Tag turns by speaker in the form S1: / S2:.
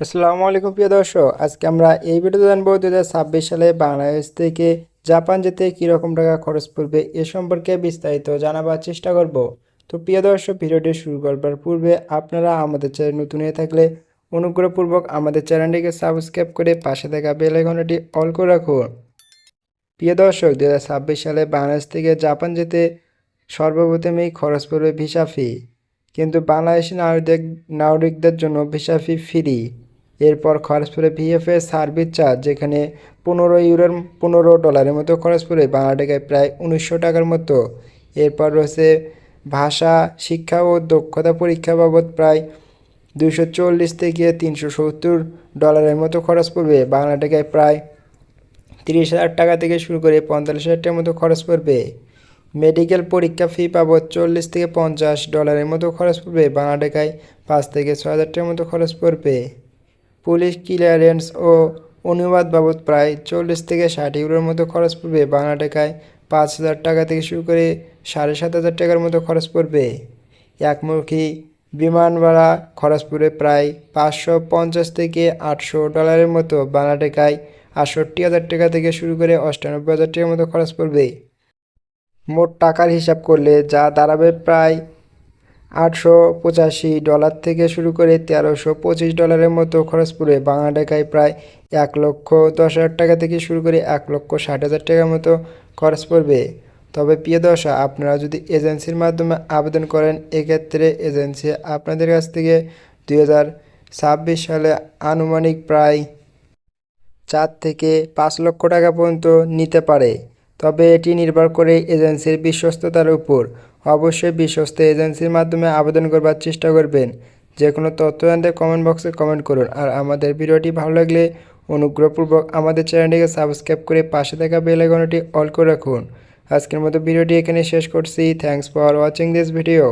S1: আসসালামু আলাইকুম প্রিয় দর্শক, আজকে আমরা এই ভিডিওতে জানব দু হাজার ছাব্বিশ সালে বাংলাদেশ থেকে জাপান যেতে কীরকম টাকা খরচ পড়বে এ সম্পর্কে বিস্তারিত জানাবার চেষ্টা করব। তো প্রিয় দর্শক, ভিডিওটি শুরু করবার পূর্বে আপনারা আমাদের চ্যানেল নতুন হয়ে থাকলে অনুগ্রহপূর্বক আমাদের চ্যানেলটিকে সাবস্ক্রাইব করে পাশে থাকা বেল আইকনটি অল করে রাখুন। প্রিয় দর্শক দু হাজার ছাব্বিশ সালে বাংলাদেশ থেকে জাপান যেতে সর্বপ্রথমেই খরচ পড়বে ভিসা ফি। কিন্তু বাংলাদেশি নাগরিক নাগরিকদের জন্য ভিসা ফি ফ্রি। এরপর খরচ পড়ে ভিএফএস সার্ভিস চার্জ যেখানে পনেরো ইউরোর, পনেরো ডলারের মতো খরচ পড়ে বাংলা টাকায় প্রায় উনিশশো টাকার মতো। এরপর রয়েছে ভাষা, শিক্ষা ও দক্ষতা পরীক্ষা বাবদ প্রায় দুশো চল্লিশ থেকে তিনশো সত্তর ডলারের মতো খরচ পড়বে। বাংলা টাকায় প্রায় তিরিশ হাজার টাকা থেকে শুরু করে পঁয়তাল্লিশ হাজার টাকার মতো খরচ পড়বে। মেডিকেল পরীক্ষা ফি বাবদ চল্লিশ থেকে পঞ্চাশ ডলারের মতো খরচ পড়বে। বাংলা টাকায় পাঁচ থেকে ছয় হাজার টাকার মতো খরচ পড়বে। পুলিশ ক্লিয়ারেন্স ও অনুবাদ বাবদ প্রায় চল্লিশ থেকে ষাট ইউরোর মতো খরচ পড়বে। বাংলা টাকায় পাঁচ হাজার টাকা থেকে শুরু করে সাড়ে সাত হাজার টাকার মতো খরচ পড়বে। একমুখী বিমান ভাড়া খরচ পড়বে প্রায় পাঁচশো পঞ্চাশ থেকে আটশো ডলারের মতো। বাংলা টাকায় আটষট্টি হাজার টাকা থেকে শুরু করে অষ্টানব্বই হাজার টাকার মতো খরচ পড়বে। মোট টাকার হিসাব করলে যা দাঁড়াবে প্রায় আটশো পঁচাশি ডলার থেকে শুরু করে তেরোশো পঁচিশ ডলারের মতো খরচ পড়বে বাংলা টাকায় প্রায় এক লক্ষ দশ হাজার টাকা থেকে শুরু করে এক লক্ষ ষাট হাজার টাকার মতো খরচ পড়বে। তবে প্রিয় আপনারা যদি এজেন্সির মাধ্যমে আবেদন করেন, এক্ষেত্রে এজেন্সি আপনাদের কাছ থেকে দুই হাজার ছাব্বিশ সালে আনুমানিক প্রায় চার থেকে পাঁচ লক্ষ টাকা পর্যন্ত নিতে পারে। তবে এটি নির্ভর করে এজেন্সির বিশ্বস্ততার উপর। অবশ্যই বিশ্বস্ত এজেন্সির মাধ্যমে আবেদন করবার চেষ্টা করবেন। যে কোনো তথ্য জানতে কমেন্ট বক্সে কমেন্ট করুন। আর আমাদের ভিডিওটি ভালো লাগলে অনুগ্রহপূর্বক আমাদের চ্যানেলটিকে সাবস্ক্রাইব করে পাশে থাকা বেল অল করে রাখুন। আজকের মতো ভিডিওটি এখানে শেষ করছি। Thanks for watching this video